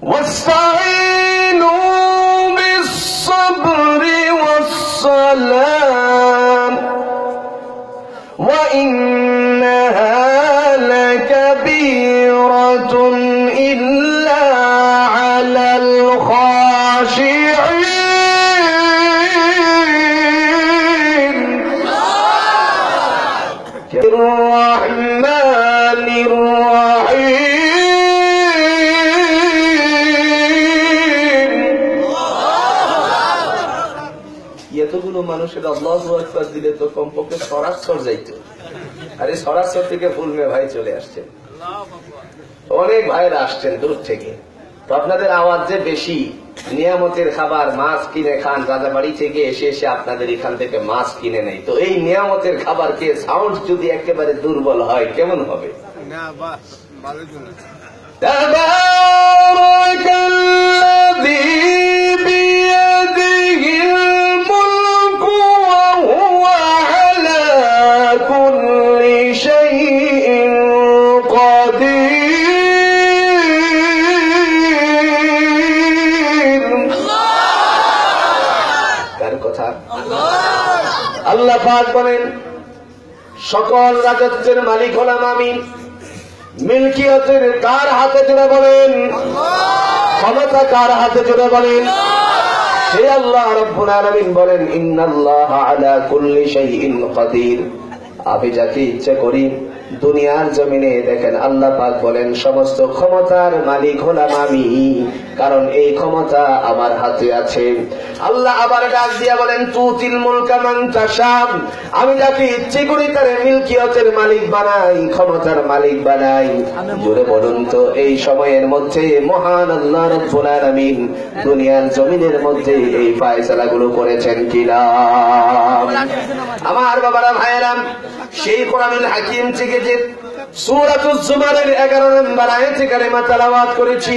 What's up? আল্লাহ আকবার দিলে তো কমপক্ষে সরাসর যাইতো। আরে সরাসর থেকে ফুলমে ভাই চলে আসছেন অনেক ভাইরা আসছেন দূর থেকে। তো আপনাদের আওয়াজ যে বেশি নিয়ামতের খাবার মাছ কিনে খান রাজাবাড়ি থেকে এসে এসে আপনাদের এখান থেকে মাছ কিনে নেই তো এই নিয়ামতের খাবার কে সাউন্ড যদি একেবারে দুর্বল হয় কেমন হবে? না পাক বলেন সকল রাজত্বের মালিক হলাম আমি। মিল্কিয়তের কার হাতে জুড়ে বলেন? ক্ষমতা কার হাতে জুড়ে বলেন? সে আল্লাহ রব্বুল আলামিন বলেন, ইন্নাল্লাহ আলা কুল্লি শাইইন কাদির। আমি যাকে ইচ্ছা করি দুনিয়ার জমিনে দেখেন আল্লাহ পাক বলেন, সমস্ত ক্ষমতার মালিক হলাম আমি, কারণ এই ক্ষমতা আমার হাতে আছে। আল্লাহ আবার ডাক দিয়া বলেন, তুতিল মুলকা মান তাশাম আমি যাকে ইচ্ছে করি তার মিল্কিয়তের মালিক বানাই, ক্ষমতার মালিক বানাই। জোরে বলুন তো, এই সময়ের মধ্যে মহান আল্লাহ রব্বুল আলামিন দুনিয়ার জমিনের মধ্যে এই ফায়সালাগুলো করেছেন কিনা? আমার বাবারা ভাইয়েরাম সেই কোরআনুল হাকিম থেকে যে সূরাতুজ জুমারের 11 নম্বর আয়াতে কারিমা তেলাওয়াত করেছি,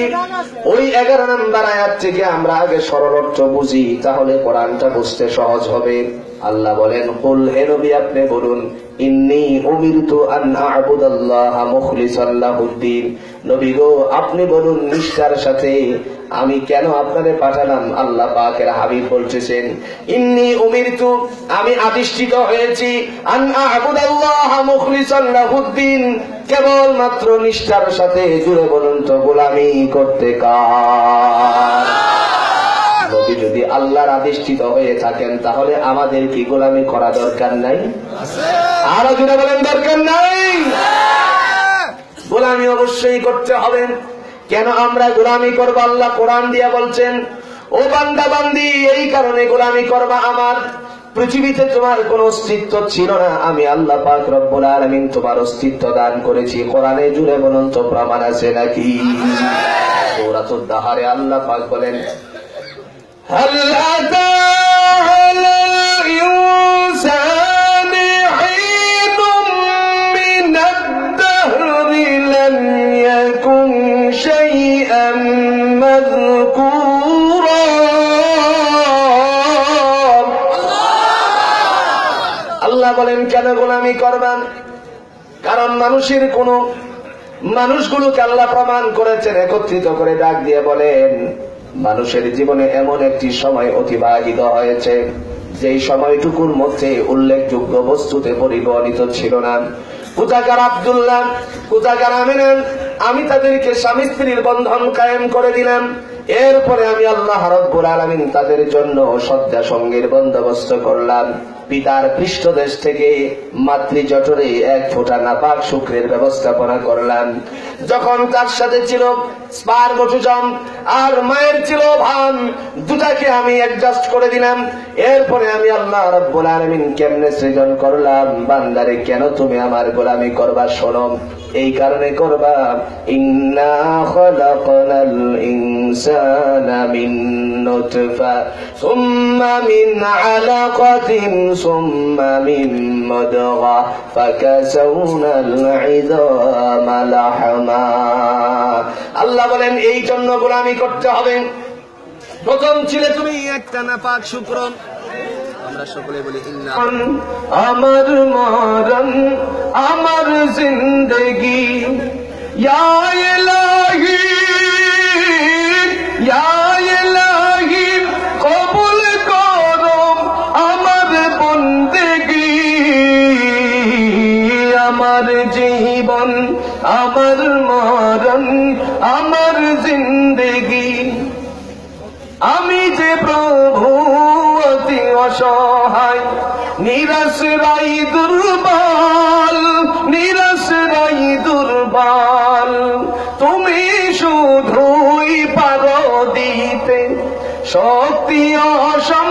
ওই 11 নম্বর আয়াত থেকে আমরা আগে সরল অর্থ বুঝি, তাহলে কোরআনটা বুঝতে সহজ হবে। আল্লাহ বলেন, কুল হে নবী, আপনি বলুন, ইন্নী আপনি বলুন, নিষ্ঠার সাথে আমি কেন আপনারে পাঠালাম? আল্লাহ পাকের হাবিব বলতেছেন, ইন্নি উমিরতু, আমি আদিষ্ঠিত হয়েছি আন আ'বুদাল্লাহ মুখলিসান লাহুদ্দিন। কেবল মাত্র নিষ্ঠার সাথে, জুড়ে বলুন তো, গোলামি করতে কার? যদি আল্লাহর আদিষ্ঠিত হয়ে থাকেন, তাহলে আমাদের কি গোলামি করা দরকার নাই? আরও জুড়ে বলেন, দরকার নাই। গোলামি অবশ্যই করতে হবে। কেন আমরা গোলামি করব? আল্লাহ কোরআন দিয়া বলছেন, ও বান্দা বান্দি, এই কারণে গোলামি করবা আমার। পৃথিবীতে তোমার কোন অস্তিত্ব ছিল না। আমি আল্লাহ পাক রব্বুল আলামিন তোমার অস্তিত্ব দান করেছি। কোরআনে জুড়ে বলুন তো প্রমাণ আছে নাকি? সূরাতুদ দাহারে আল্লাহ পাক বলেন, আল্লাহ তাআলা ইউসা لم يكن شيئا مذكورا আল্লাহ বলেন কেন গোলামি করবেন কারণ মানুষের কোন মানুষগুলোকে আল্লাহ প্রমাণ করেছেন একত্রিত করে ডাক দিয়ে বলেন মানুষের জীবনে এমন একটি সময় অতিবাহিত হয়েছে যেই সময়টুকুর মধ্যে উল্লেখযোগ্য বস্তুতে পরিগণিত ছিল না কুতাকার আবদুল্লাহ কোথাকার আমিনান আমি তাদেরকে স্বামী স্ত্রীর বন্ধন কায়েম করে দিলাম। এরপরে আমি আল্লাহ রব্বুল আলামিন তাদের জন্য সদ্যা সঙ্গের বন্দোবস্ত করলাম। পিতার পৃষ্ঠদেশ থেকে মাতৃ জঠরে এক ফোঁটা নাপাক শুক্রের ব্যবস্থাপনা করলাম। যখন তার সাথে ছিল স্পারমোটুজম আর মায়ের ছিল ভান, দুটাকে আমি অ্যাডজাস্ট করে দিলাম। এরপরে আমি আল্লাহ রব্বুল আলামিন কেমনে সৃজন করলাম? বান্দারে, কেন তুমি আমার গোলামি করবা শোনো। এই কারণে করবা, ইন্না খলাকনাল ইনসানা মিন নুতফা, সুম্মা মিন আলাকাতিন সুম্মা মিন মুদগা ফাকাসাউনাল ইযামা লাহমা আল্লাহ বলেন, এই জন্য গোলামি করতে হবে। প্রথম ছিলে তুমি, একটা না পাক শুক্র আমরা সকলে বলি আমার মরণ, আমার জিন্দগি। ইয়া নিরাশ্রয় দুর্বল নিরাশ্রয় দুর্বল। তুমি শুধুই পারো দিতে শক্তি অসম্বল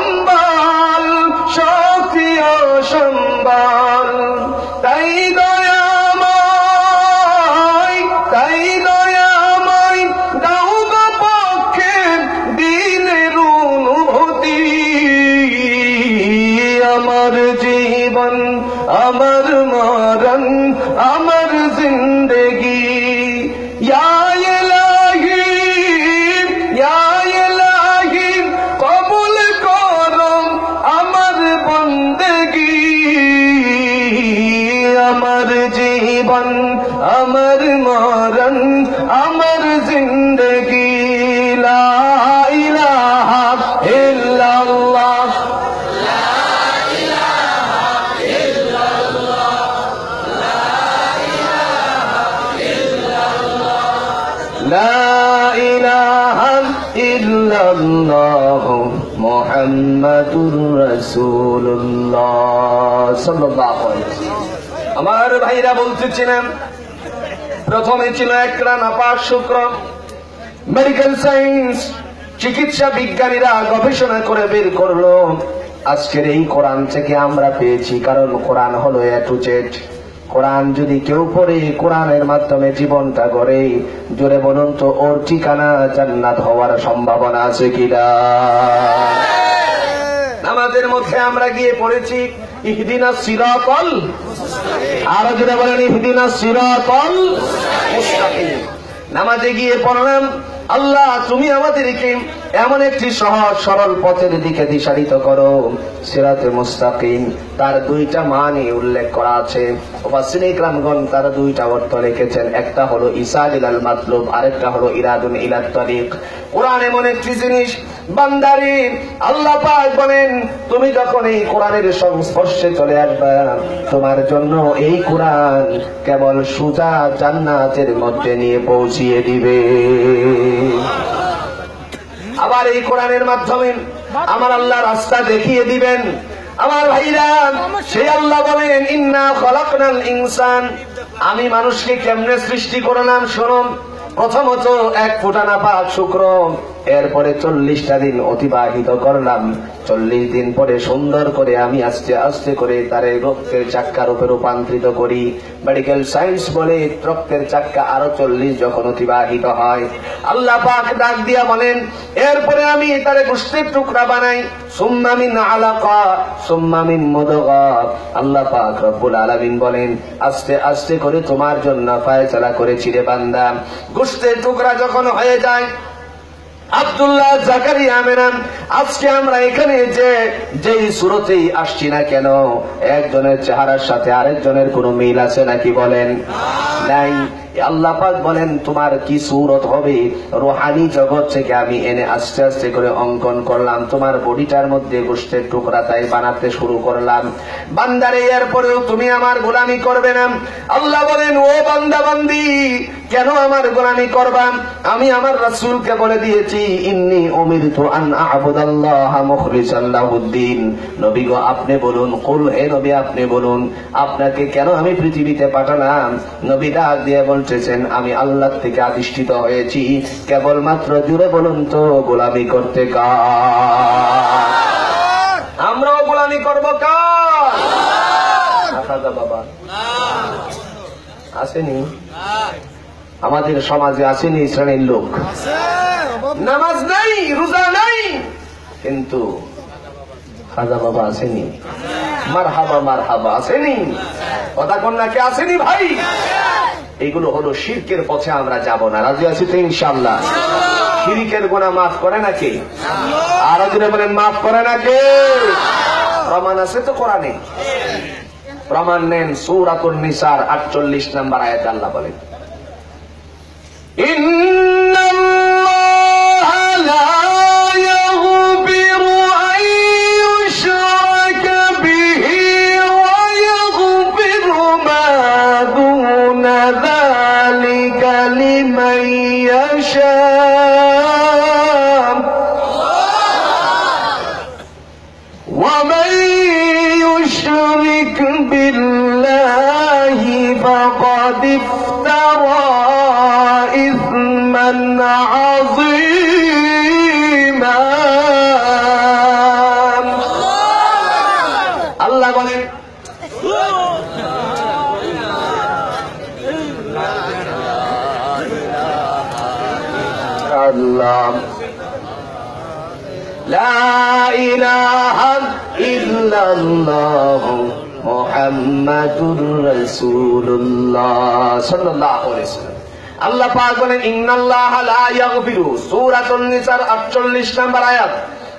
মোহাম্মদুর রাসূলুল্লাহ আমার ভাইরা বলতেছিলেন, প্রথমে ছিল একরা নাপাক শুক্র। মেডিকেল সায়েন্স চিকিৎসা বিজ্ঞানীরা গবেষণা করে বের করল। আজকের এই কোরআন থেকে আমরা পেয়েছি, কারণ কোরআন হলো এ টু কোরআন যদি কেউ পড়ে, কোরআনের মাধ্যমে জীবনটা গড়ে, জোরে বলুন তো, ওর ঠিকানা জান্নাত হওয়ার সম্ভাবনা আছে কিনা? নামাজের মধ্যে আমরা গিয়ে পড়েছি, ইহদিনা সিরাতল। আরও যেটা বলেন, ইহদিনা সিরাতল। নামাজে গিয়ে পড়লাম, আল্লাহ তুমি আমাদেরকে এমন একটি সহজ, সরল পথের দিকে দিশারিত করো। সিরাতে মুস্তাকিম, তার দুইটা মানে উল্লেখ করা আছে। ওবাসিন ইকরামগণ তার দুইটা অর্থ রেখেছেন একটা হলো ইসাদ ইলাল মাতলুব, আরেকটা হলো ইরাদুন ইলাত তরিক। কোরআন এমন একটি জিনিস, বান্দারি, আল্লাহ পাক বলেন, তুমি যখন এই কোরআনের সংস্পর্শে চলে আসবে, তোমার জন্য এই কোরআন কেবল সুজা জান্নাতের মধ্যে নিয়ে পৌঁছিয়ে দিবে। আবার এই কোরআনের মাধ্যমে আমার আল্লাহ রাস্তা দেখিয়ে দিবেন। আমার ভাইরা সেই আল্লাহ বলেন, ইন্না খলাকনাল ইনসান। আমি মানুষকে কেমনে সৃষ্টি করলাম, শুনুন। প্রথমত এক ফুটানা পাক শুক্র। এরপরে চল্লিশটা দিন অতিবাহিত করলাম। চল্লিশ দিন পরে সুন্দর করে আমি আস্তে আস্তে করে তার রক্তের চাক্কা রূপে রূপান্তরিত করি। মেডিকেল সায়েন্স বলে রক্তের চাক্কা আরও চল্লিশ যখন অতিবাহিত হয়। আল্লাহ পাক ডাক দিয়া বলেন, এরপরে আমি তারে গোষ্ঠীর টুকরা বানাই। সুম্মামিন আলাকা সুম্মামিন মুদগা। আল্লাহ পাক রব্বুল আলামিন বলেন, আস্তে আস্তে করে তোমার জন্য ফায়সালা করেছি রে বান্দা। গোষ্ঠীর টুকরা যখন হয়ে যায় আব্দুল্লাহ জাকারিয়া মেনান আজকে আমরা এখানে যে, যেই সুরতেই আসছি না কেন, একজনের চেহারার সাথে আরেকজনের কোনো মিল আছে নাকি বলেন? নাই। আল্লাহ পাক বলেন, তোমার কি সুরত হবে? রোহানি জগৎ থেকে আমি এনে আস্তে আস্তে করে অঙ্কন করলাম। তোমার বডিটার মধ্যে গোষ্ঠের টুকরা তাই বানাতে শুরু করলাম। বান্দারে, এরপরেও তুমি আমার গোলামি করবে না। আল্লাহ বলেন, ও বান্দা বান্দি কেন আমার গোলামি করবাম আমি আমার রাসূলকে বলে দিয়েছি, ইন্নি উমিরতু আন আ'বুদাল্লাহ নবী গো আপনি বলুন, কুল, হে নবী, আপনি বলুন, আপনাকে কেন আমি পৃথিবীতে পাঠালাম? নবী ডাক দিয়ে বলতেছেন, আমি আল্লাহ থেকে আদিষ্ঠিত হয়েছি। কেবলমাত্র জুড়ে বলুন তো, গোলামি করতে কার? আমরাও গোলামি করব কার? বাবা। আসেনি? আমাদের সমাজে আসেনি শ্রেণির লোক। নামাজ নাই, রোজা নাই। কিন্তু খাজা বাবা আসেনি। মার হাবা মার হাবা আসেনি। কথা কন্যাকে আসেনি ভাই? এইগুলো হলো শিরকের পথে আমরা যাব না। রাজি আছি তো ইনশাল্লাহ শিরিকের গোনা মাফ করে নাকি আর বলেন মাফ করে নাকি প্রমাণ আছে তো কোরআনে? প্রমাণ নেন সূরাতুন নিসার আটচল্লিশ নাম্বার আয়াত আল্লাহ বলেন। إن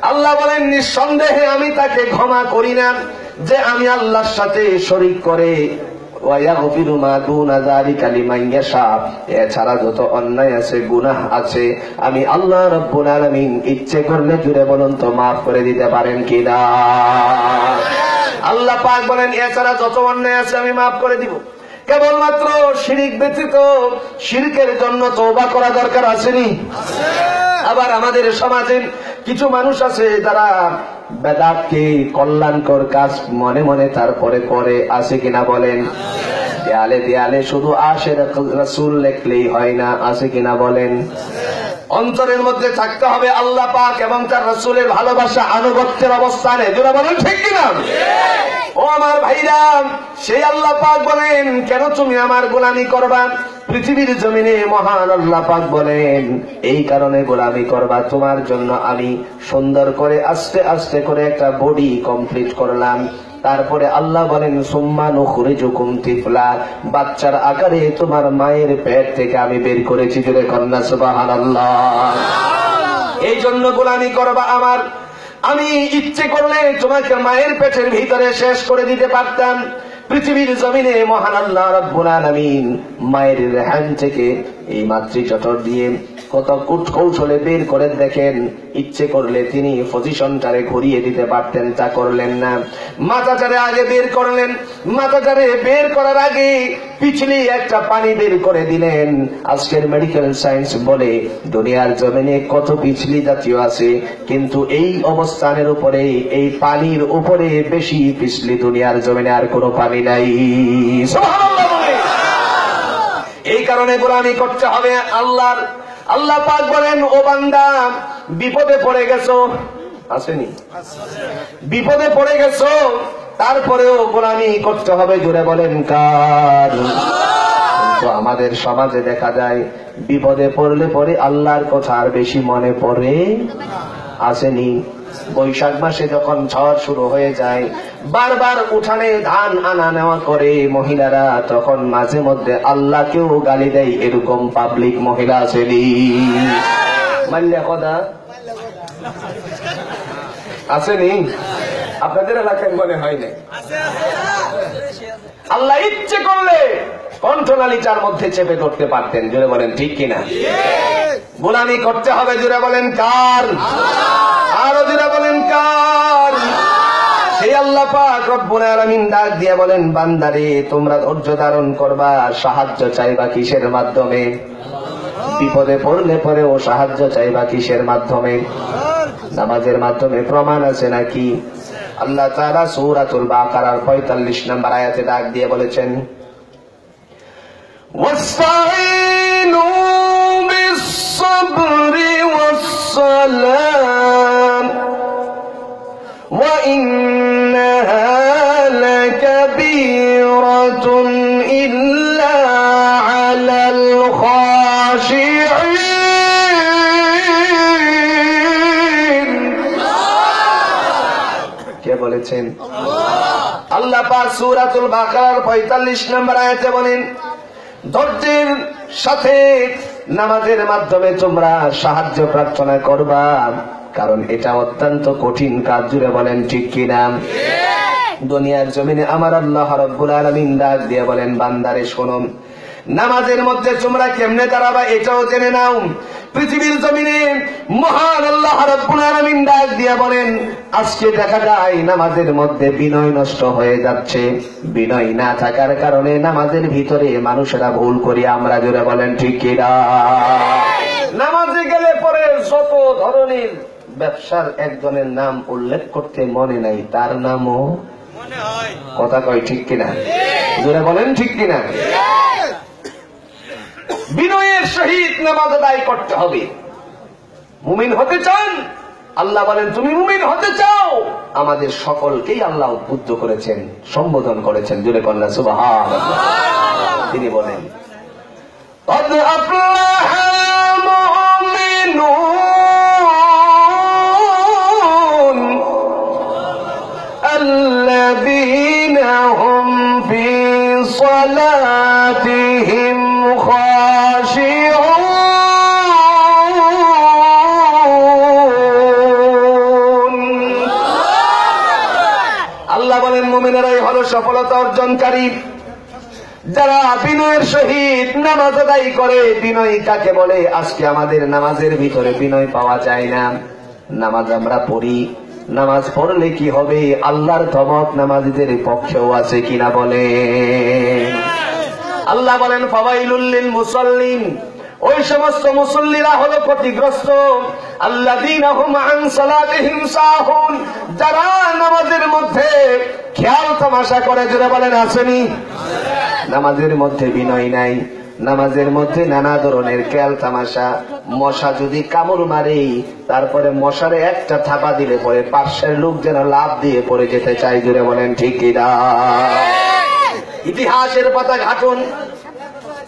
আল্লাহ বলেন নিঃসন্দেহে আমি তাকে ক্ষমা করি না, যে আমি আল্লাহর সাথে করে। এছাড়া যত অন্যায় আছে, গুনাহ আছে, আমি আল্লাহ রব্বুল আলমিন ইচ্ছে করলে জুড়ে বলুন তো মাফ করে দিতে পারেন কিনা? আল্লাহ পাক বলেন, এছাড়া যত অন্যায় আছে আমি মাফ করে দিব। কেবলমাত্র শিরিক ব্যতীত শিরিকের জন্য তওবা করা দরকার আসেনি? আবার আমাদের সমাজে কিছু মানুষ আছে যারা বেদাতকে কল্যাণকর কাজ মনে মনে তারপরে করে আছে কিনা বলেন? দেয়ালে দেয়ালে শুধু আসে রাসূল লেখলেই হয় না, আছে কিনা বলেন? অন্তরের মধ্যে থাকতে হবে আল্লাহ পাক এবং তার রসুলের ভালোবাসা, আনুগত্যের অবস্থানে। যারা বলেন, ঠিক কিনা? ও আমার ভাইরা, সেই আল্লাহ পাক বলেন, কেন তুমি আমার গোলামি করবা? পৃথিবীর জমিনে মহান আল্লাহ পাক বলেন, এই কারণে গোলামি করবা, তোমার জন্য আমি সুন্দর করে আস্তে আস্তে করে একটা বডি কমপ্লিট করলাম। তারপরে আল্লাহ বলেন, সুম্মা নুখরিজুকুম তিফলা। বাচ্চার আকারে তোমার মায়ের পেট থেকে আমি বের করেছি জুড়ে কন্যা, সুবহানাল্লাহ। এই জন্য গোলামি করবা আমার। আমি ইচ্ছে করলে তোমাকে মায়ের পেটের ভিতরে শেষ করে দিতে পারতাম। পৃথিবীর জমিনে মহান আল্লাহ রব্বুল আলামিন মায়ের রেহান থেকে এই মাতৃ চটর দিয়ে কত কৌশলে বের করে দেখেন। ইচ্ছে করলে তিনি পজিশনটারে ঘুরিয়ে দিতে পারতেন, তা করলেন না। মাথাটারে আগে বের করলেন, মাথাটারে বের করার আগে পিছলি একটা পানি বের করে দিলেন। আজকের মেডিকেল সায়েন্স বলে, দুনিয়ার জমিনে কত পিছলি জাতীয় আছে, কিন্তু এই অবস্থানের উপরে, এই পানির উপরে বেশি পিছলি দুনিয়ার জমিনে আর কোনো পানি নাই। এই কারণে গোলামি করতে হবে আল্লাহর আল্লাহ পাক বলেন, ও বান্দা, বিপদে পড়ে গেছো। আসেনি। বিপদে পড়ে গেছো, তারপরেও গোলামি করতে হবে জুড়ে বলেন, কার? আমাদের সমাজে দেখা যায়, বিপদে পড়লে পরে আল্লাহর কথা আর বেশি মনে পড়ে আসেনি। বৈশাখ মাসে যখন ঝড় শুরু হয়ে যায়, বারবার উঠানে ধান আনা নেওয়া করে মহিলারা, তখন মাঝে মধ্যে আল্লাহকেও গালি দেয়, এরকম পাবলিক মহিলা আসেনি। মাল্যা কথা? আসেনি? আপনাদের এলাকায় মনে হয় না আল্লাহ ইচ্ছে করলে কণ্ঠনালিকার মধ্যে চেপে ধরতে পারতেন জুড়ে বলেন, ঠিক কিনা? গোলামি করতে হবে জুড়ে বলেন কার? আরও জুড়ে বলেন কার? সেই আল্লাহ পাক রব্বুল আলামিন ডাক দিয়ে বলেন, বান্দারে, তোমরা ধৈর্য ধারণ করবা, সাহায্য চাইবা কিসের মাধ্যমে? বিপদে পড়লে পরেও সাহায্য চাইবা কিসের মাধ্যমে? নামাজের মাধ্যমে প্রমাণ আছে নাকি? আল্লাহ তাআলা সূরাতুল বাকারার 45 নম্বর আয়াতে ডাক দিয়ে বলেছেন واستعينوا بالصبر والصلاة وإنها لكبيرة إلا على الخاشعين কে বলেছেন আল্লাহ পাক সূরাতুল বাকারার 45 নম্বর আয়াতে বলেন ধৈর্যের সাথে নামাজের মাধ্যমে তোমরা সাহায্য প্রার্থনা করবা। কারণ এটা অত্যন্ত কঠিন কাজ, জুড়ে বলেন ঠিক কিনা? দুনিয়ার জমিনে আমার আল্লাহ রব্বুল আলমিন ডাক দিয়ে বলেন, বান্দারে শোনম নামাজের মধ্যে তোমরা কেমনে দাঁড়াবা এটাও জেনে নাও। পৃথিবীর জমিনে মহান আল্লাহ রব্বুল আলামিন ডাক দিয়ে বলেন আজকে দেখা যায় নামাজের মধ্যে বিনয় নষ্ট হয়ে যাচ্ছে। বিনয় না থাকার কারণে নামাজের ভিতরে মানুষেরা ভুল করি আমরা জোরে বলেন ঠিক কিনা নামাজে গেলে পরে যত ধরনের ব্যবসার একজনের নাম উল্লেখ করতে মনে নাই তার নামও কথা কয় ঠিক কিনা? জোরে বলেন ঠিক কিনা? বিনয়ের সহিত নামাজ আদায় করতে হবে মুমিন হতে চান আল্লাহ বলেন তুমি মুমিন হতে চাও আমাদের সকলকেই আল্লাহ উদ্বুদ্ধ করেছেন সম্বোধন করেছেন জুড়ে কন্যা সুবাহ তিনি বলেন قد أفلح المؤمنون الذين هم في صلاتهم আল্লাহ বলেন, মুমিনেরাই হলো সফলতা অর্জনকারী। যারা বিনয়ের সহিত নামাজ আদায় করে, বিনয় কাকে বলে? আজকে আমাদের নামাজের ভিতরে বিনয় পাওয়া যায় না। নামাজ আমরা পড়ি। নামাজ পড়লে কি হবে? আল্লাহর ধমক নামাজিদের পক্ষেও আছে কিনা বলে আল্লাহ বলেন ফবাইলুল্লিল মুসল্লিন। ওই সমস্ত মুসল্লিরা হলো ক্ষতিগ্রস্ত। সাহুন। যারা নামাজের মধ্যে খেয়াল তামাশা করে যারা বলেন, আসেনি? নামাজের মধ্যে বিনয় নাই। নামাজের মধ্যে নানা ধরনের খেয়াল তামাশা। মশা যদি কামড় মারে, তারপরে মশারে একটা থাপা দিলে পরে পার্শ্বের লোক যেন লাভ দিয়ে পড়ে যেতে চাই জুড়ে বলেন, ঠিক কিনা ইতিহাসের পাতা ঘাটুন।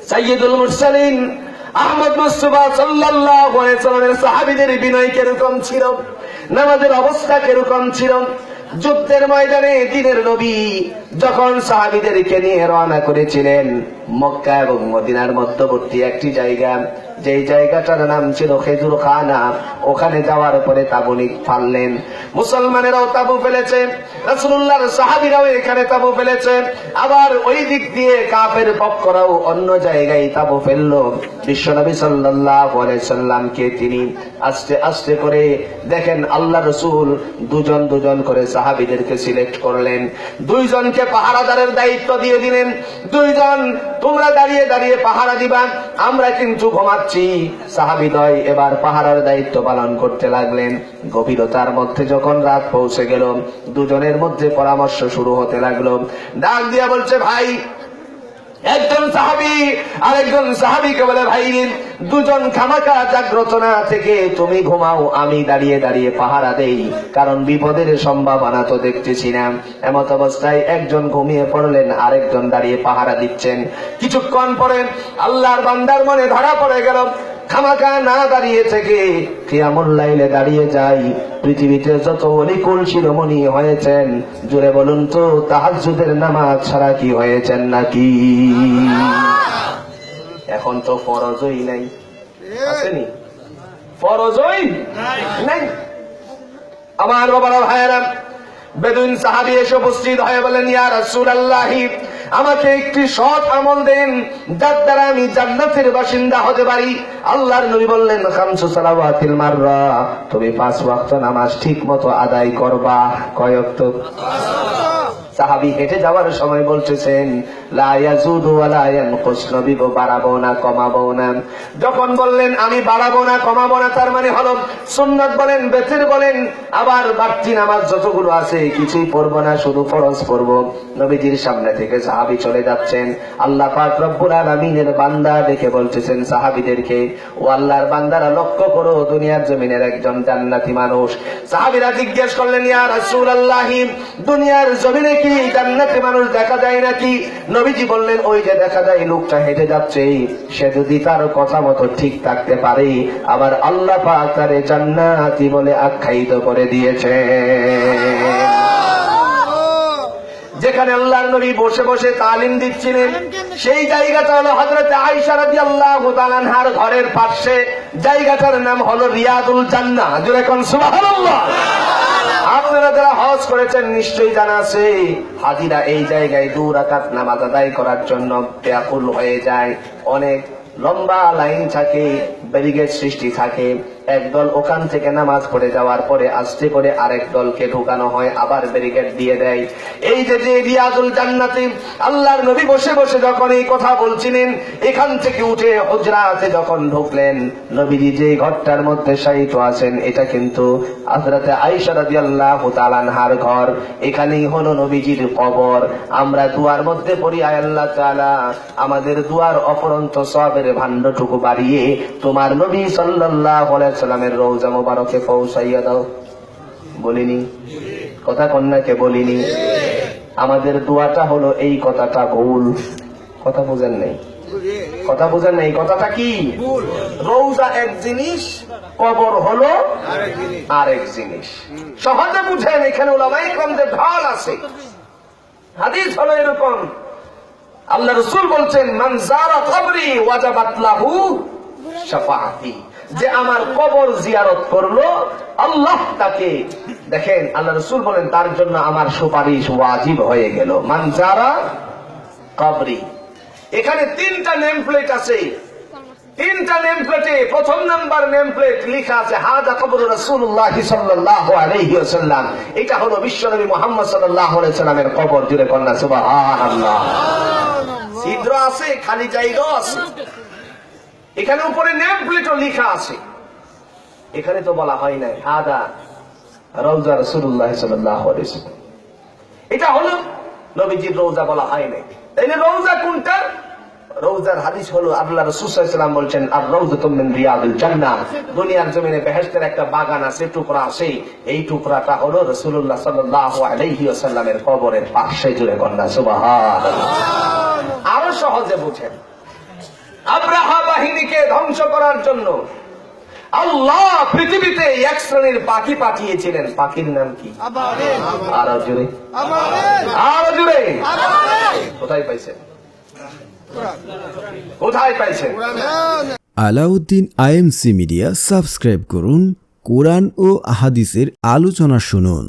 সাইয়দুল মুরসালিন আহমদ মুস্তফা সাল্লাল্লাহু আলাইহি সাল্লামের সাহাবীদের বিনয় কীরকম ছিল? নামাজের অবস্থা কীরকম ছিল? যুদ্ধের ময়দানে দিনের নবী যখন সাহাবীদেরকে নিয়ে রওনা করেছিলেন মক্কা এবং মদিনার মধ্যবর্তী একটি জায়গা, যেই জায়গাটার নাম ছিল খেজুর খানা, ওখানে যাওয়ার পরে তাবুনি ফাললেন মুসলমানেরাও তাবু ফেলেছে, রাসূলুল্লাহর সাহাবীরাও এখানে তাবু ফেলেছে। আবার ওই দিক দিয়ে কাফের পক্ষরাও অন্য জায়গায় তাবু ফেলল। বিশ্বনবী সাল্লাল্লাহু আলাইহি সাল্লামকে তিনি আস্তে আস্তে করে দেখেন, আল্লাহ রসুল দুজন দুজন করে সাহাবীদেরকে সিলেক্ট করলেন। দুইজনকে পাহারাদারের দায়িত্ব দিয়ে দিলেন, দুইজন, তোমরা দাঁড়িয়ে দাঁড়িয়ে পাহারা দিবা, আমরা কিন্তু ঘুমাচ্ছি। সাহাবিদয় এবার পাহারার দায়িত্ব পালন করতে লাগলেন। গভীরতার মধ্যে যখন রাত পৌঁছে গেল, দুজনের মধ্যে পরামর্শ শুরু হতে লাগল। ডাক দিয়া বলছে, ভাই একজন সাহাবি আর একজন সাহাবিকে বলে, ভাই, দুজন খামাকা জাগ্রত না থেকে তুমি ঘুমাও, আমি দাঁড়িয়ে দাঁড়িয়ে পাহারা দেই, কারণ বিপদের সম্ভাবনা তো দেখতেছি না। এমত অবস্থায় একজন ঘুমিয়ে পড়লেন, আরেকজন দাঁড়িয়ে পাহারা দিচ্ছেন। কিছুক্ষণ পরে আল্লাহর বান্দার মনে ধরা পড়ে গেল খামাকা না দাঁড়িয়ে থেকে কিয়ামুল লাইলে দাঁড়িয়ে যাই। পৃথিবীতে যত অলিকুল শিরোমণি হয়েছেন জুড়ে বলুন তো তাহাজুদের নামাজ ছাড়া কি হয়েছেন নাকি? এখন তো ফরজই নাই। আসেনি? ফরজই নাই। আমার বাবারা ভাইয়েরা, বেদুইন সাহাবি এসে উপস্থিত হয়ে বলেন, ইয়া রাসূলুল্লাহি আমাকে একটি সৎ আমল দেন, যার দ্বারা আমি জান্নাতের বাসিন্দা হতে পারি। আল্লাহর নবী বললেন, খামসু সালাওয়াতিল মাররা। তুমি পাঁচ ওয়াক্ত নামাজ ঠিক মতো আদায় করবা। কয় ওয়াক্ত? সাহাবি হেঁটে যাওয়ার সময় বলতেছেন, লা ইয়াজুদু ওয়া লা ইয়ানকুস, নবী গো, বাড়াবো না, কমাবো না। যখন বললেন, আমি বাড়াবো না, কমাবো না, তার মানে হলো সুন্নাত বলেন, বেতের বলেন, আবার বাড়তি নামাজ যতগুলো আছে, কিছুই পড়ব না, শুধু ফরজ পড়ব। নবীজির সামনে থেকে সাহাবি চলে যাচ্ছেন। আল্লাহ পাক রব্বুল আলামিনের বান্দা দেখে বলতেছেন, সাহাবিদেরকে, ও আল্লাহর বান্দারা লক্ষ্য করো, দুনিয়ার জমিনের একজন জান্নাতি মানুষ। সাহাবিরা জিজ্ঞেস করলেন, ইয়া রাসূলুল্লাহি, দুনিয়ার জমিনে কি? জান্নাতি মানুষ দেখা যায় নাকি? নবীজি বললেন ওই যে দেখা যায় লোকটা হেঁটে যাচ্ছে সে যদি তার কথা মতো ঠিক থাকতে পারে আবার আল্লাহ পাক তারে জান্নাতি বলে আখ্যায়িত করে দিয়েছে। যেখানে আল্লাহর নবী বসে বসে তালিম দিচ্ছিলেন সেই জায়গাটা হলো হজরত আইসা রাদিয়াল্লাহু তাআলার ঘরের পাশে। জায়গাটার নাম হলো রিয়াদুল জান্নাহ। জোরে কোন সুবহানাল্লাহ! আপনারা যারা হজ করেছেন, নিশ্চয়ই জানা আছে, হাজিরা এই জায়গায় দু রাকাত নামাজ আদায় করার জন্য ব্যাকুল হয়ে যায়। অনেক লম্বা লাইন থাকে ব্যারিগেড সৃষ্টি থাকে। একদল ওখান থেকে নামাজ পড়ে যাওয়ার পরে আস্তে করে আরেক দলকে ঢুকানো হয়, আবার ব্যারিকেড দিয়ে দেয়। এই যে যে রিয়াজুল জান্নাতে, আল্লাহর নবী বসে বসে যখন এই কথা বলছিলেন, এখান থেকে উঠে হুজরাতে যখন ঢুকলেন, নবীজি যে ঘরটার মধ্যে শায়িত আছেন, এটা কিন্তু হযরতে আয়েশা রাদিয়াল্লাহু তাআলা আনহার ঘর। এখানেই হলো নবীজির কবর। আমরা দুয়ার মধ্যে পড়ি, আয় আল্লাহ তাআলা, আমাদের দুয়ার অপরন্ত সবের ভান্ডটুকু বাড়িয়ে তোমার নবী সাল্লাল্লাহু আলাইহি সাল্লামের রওজা মোবারকে পৌঁছাইয়া দাও। বলিনি। কথা কন্যাকে বলিনি। আমাদের দোয়াটা হলো এই কথাটা ভুল। কথা বুঝেন নাই। কথা বুঝেন নাই। কথাটা কি? রৌজা এক জিনিস কবর হলো আরেক জিনিস। সহজে বুঝেন এখানে ওলামাই ক্রমদের ঢল আছে। হাদিস হলো এরকম। আল্লাহ রসুল বলছেন মানজারা কবরি ওয়াজাবাত লাহু শাফাআতি। যে আমার কবর জিয়ারত করল, আল্লাহ তাকে, দেখেন, আল্লাহ রসুল বলেন, তার জন্য আমার সুপারিশ ওয়াজিব হয়ে গেল। মানজারা কবরি। এখানে তিনটা নেম প্লেট আছে। তিনটা নেম প্লেটে প্রথম নাম্বার নেম প্লেট লেখা আছে হাজা কবর রাসূলুল্লাহ সাল্লাল্লাহু আলাইহি এটা হলো বিশ্বনবী মুহাম্মদ সাল্লাল্লাহু আলাইহি সাল্লামের কবর জুড়ে কন্যা, সুবহানাল্লাহ। ছিদ্র আছে, খালি জায়গাও আছে। এখানে উপরে নেম প্লেটও লেখা আছে। এখানে তো বলা হয় নাই, হাদা রওজা রাসূলুল্লাহ সাল্লাল্লাহু আলাইহি এটা হলো নবীজির রোজা বলা হয় নাই। তাইলে রোজা কোনটা? রোজার হাদিস হলো আল্লাহ রসুলাম বলছেন আর রৌজ তুমিন রিয়াদুল জান্নাহ। দুনিয়ার জমিনে বেহেশতের একটা বাগান আছে, টুকরা আছে। এই টুকরাটা হলো রসুল্লাহ সাল্লাল্লাহু আলাইহি ওয়াসাল্লামের কবরের পাশে, জুড়ে কন্যা সুবহানাল্লাহ। আরও সহজে বুঝেন। আব্রাহা বাহিনীকে ধ্বংস করার জন্য আল্লাহ পৃথিবীতে এক শ্রেণির পাখি পাঠিয়েছিলেন। পাখির নাম কি? আরও জুড়ে আরও জুড়ে কোথায় পাইছেন? কোথায় পাইছেন? আলাউদ্দিন আইএমসি মিডিয়া সাবস্ক্রাইব করুন, কোরআন ও আহাদিসের আলোচনা শুনুন।